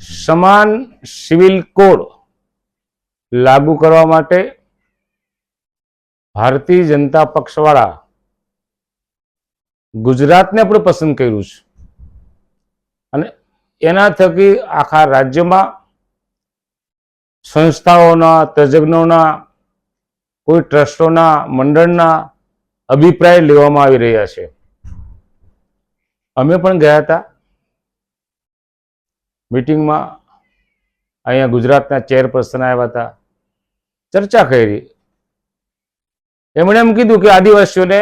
સમાન civil code લાગુ કરવા માટે ભારતીય જનતા પક્ષવાળા ગુજરાતને પણ પસંદ કર્યું છે. અને એના થકી આખા રાજ્યમાં સંસ્થાઓના, તજજ્ઞોના, કોઈ ટ્રસ્ટોના, મંડળના અભિપ્રાય લેવામાં આવી રહ્યા છે. અમે પણ ગયા હતા. મીટિંગમાં અહીંયા ગુજરાતના ચેરપર્સન આવ્યા હતા, ચર્ચા કરી. એમણે એમ કીધું કે આદિવાસીઓને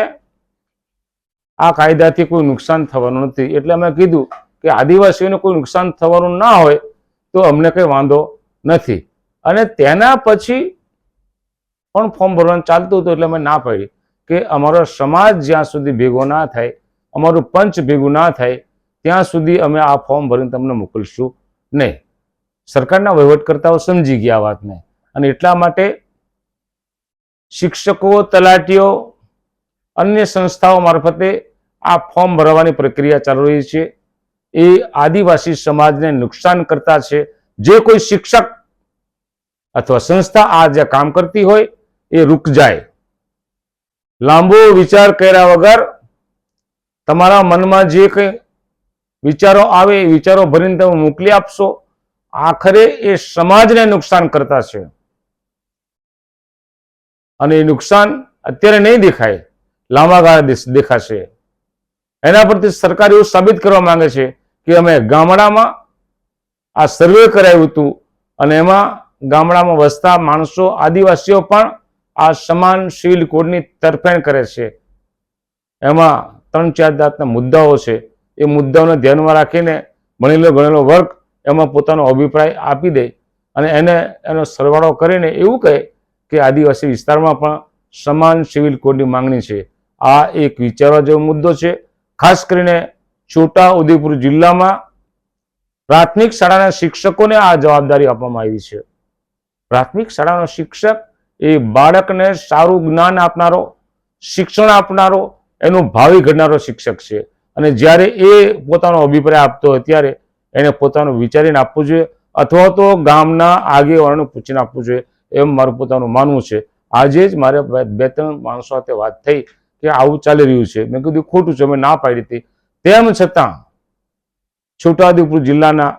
આ કાયદાથી કોઈ નુકસાન થવાનું નથી. એટલે અમે કીધું કે આદિવાસીઓને કોઈ નુકસાન થવાનું ના હોય તો અમને કંઈ વાંધો નથી. અને તેના પછી પણ ફોર્મ ભરવાનું ચાલતું હતું એટલે અમે ના પાડી કે અમારો સમાજ જ્યાં સુધી ભેગો ના થાય, અમારું પંચ ભેગું ના થાય ત્યાં સુધી અમે આ ફોર્મ ભરીને તમને મોકલશું નહીં. સરકારના વહીવટકર્તાઓ સમજી ગયા વાતને. અને એટલા માટે શિક્ષકો, તલાટીઓ, અન્ય સંસ્થાઓ મારફતે આ ફોર્મ ભરવાની પ્રક્રિયા ચાલુ રહી છે. એ આદિવાસી સમાજને નુકસાન કરતા છે. જે કોઈ શિક્ષક અથવા સંસ્થા આ જે કામ કરતી હોય, એ રૂક જાય. લાંબો વિચાર કર્યા વગર તમારા મનમાં જે કંઈ વિચારો આવે, એ વિચારો ભરીને તમે મોકલી આપશો. આખરે એ સમાજને નુકસાન કરતા છે. અને એ નુકસાન અત્યારે નહીં દેખાય, લાંબા ગાળે દેખાશે. એના પરથી સરકાર એવું સાબિત કરવા માંગે છે કે અમે ગામડામાં આ સર્વે કરાયું હતું અને એમાં ગામડામાં વસતા માણસો, આદિવાસીઓ પણ આ સમાન સિવિલ કોડની તરફેણ કરે છે. એમાં ત્રણ ચાર જાતના મુદ્દાઓ છે. એ મુદ્દાઓને ધ્યાનમાં રાખીને ભણેલો ગણેલો વર્ગ એમાં પોતાનો અભિપ્રાય આપી દે અને એને એનો સરવાળો કરીને એવું કહે કે આદિવાસી વિસ્તારમાં પણ સમાન સિવિલ કોડની માંગણી છે. આ એક વિચારવા જેવો મુદ્દો છે. ખાસ કરીને છોટા ઉદેપુર જિલ્લામાં પ્રાથમિક શાળાના શિક્ષકોને આ જવાબદારી આપવામાં આવી છે. પ્રાથમિક શાળાનો શિક્ષક એ બાળકને સારું જ્ઞાન આપનારો, શિક્ષણ આપનારો, એનું ભાવિ ઘડનારો શિક્ષક છે. અને જ્યારે એ પોતાનો અભિપ્રાય આપતો હોય, ત્યારે એને પોતાનું વિચારીને આપવું જોઈએ, અથવા તો ગામના આગેવાનોને પૂછીને આપવું જોઈએ. એમ મારું પોતાનું માનવું છે. આજે જ મારે બે ત્રણ માણસો સાથે વાત થઈ કે આવું ચાલી રહ્યું છે. મેં કીધું, ખોટું છે, અમે ના પાડી હતી. તેમ છતાં, છોટાઉદેપુર જિલ્લાના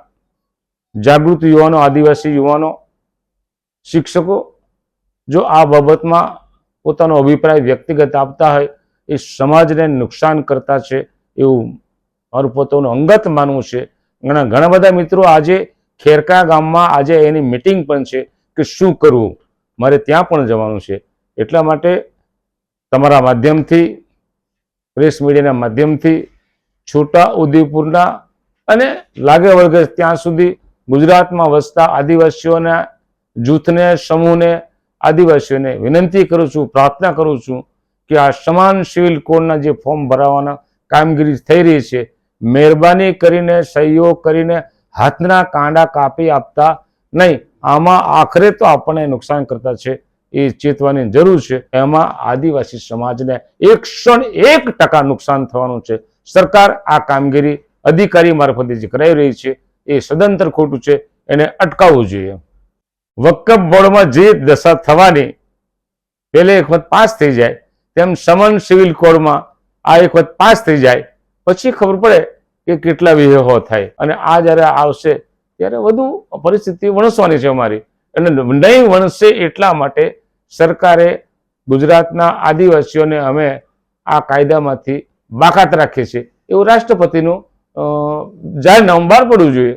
જાગૃત યુવાનો, આદિવાસી યુવાનો, શિક્ષકો જો આ બાબતમાં પોતાનો અભિપ્રાય વ્યક્તિગત આપતા હોય, એ સમાજને નુકસાન કરતા છે. એવું મારું પોતાનું અંગત માનવું છે. ઘણા ઘણા બધા મિત્રો આજે ખેરકા ગામમાં આજે એની મિટિંગ પણ છે કે શું કરવું? મારે ત્યાં પણ જવાનું છે. એટલા માટે તમારા માધ્યમથી પ્રેસ મીડિયાના માધ્યમથી છોટા ઉદયપુરના અને લાગે વળગે ત્યાં સુધી ગુજરાતમાં વસતા આદિવાસીઓના, જૂથને, સમૂહને, આદિવાસીઓને વિનંતી કરું છું, પ્રાર્થના કરું છું કે આ સમાન સિવિલ કોડના જે ફોર્મ ભરાવાના કામગીરી થઈ રહી છે. મહેરબાની કરીને સહયોગ કરીને હાથના કાંડા કાપી આપતા નહીં. આમાં આખરે તો આપણને નુકસાન કરતા છે એ ચેતવાની જરૂર છે. એમાં આદિવાસી સમાજને એકસો ક્ષણ એક ટકા નુકસાન થવાનું છે. સરકાર આ કામગીરી અધિકારી મારફતે જે કરાઈ રહી છે એ સદંતર ખોટું છે. એને અટકાવવું જોઈએ. વકફ બોર્ડમાં જે દશા થવાની, પહેલે એક વખત પાસ થઈ જાય, તેમ સમન સિવિલ કોડમાં આ એક વખત પાસ થઈ જાય, પછી ખબર પડે કે કેટલા વિવાહો થાય. અને આ જ્યારે આવશે, ત્યારે વધુ પરિસ્થિતિ વણસવાની છે અમારી. અને નહીં વણસે એટલા માટે સરકારે ગુજરાતના આદિવાસીઓને અમે આ કાયદામાંથી બાકાત રાખીએ છીએ. એવું રાષ્ટ્રપતિનું જાહેરનામું બહાર પડવું જોઈએ.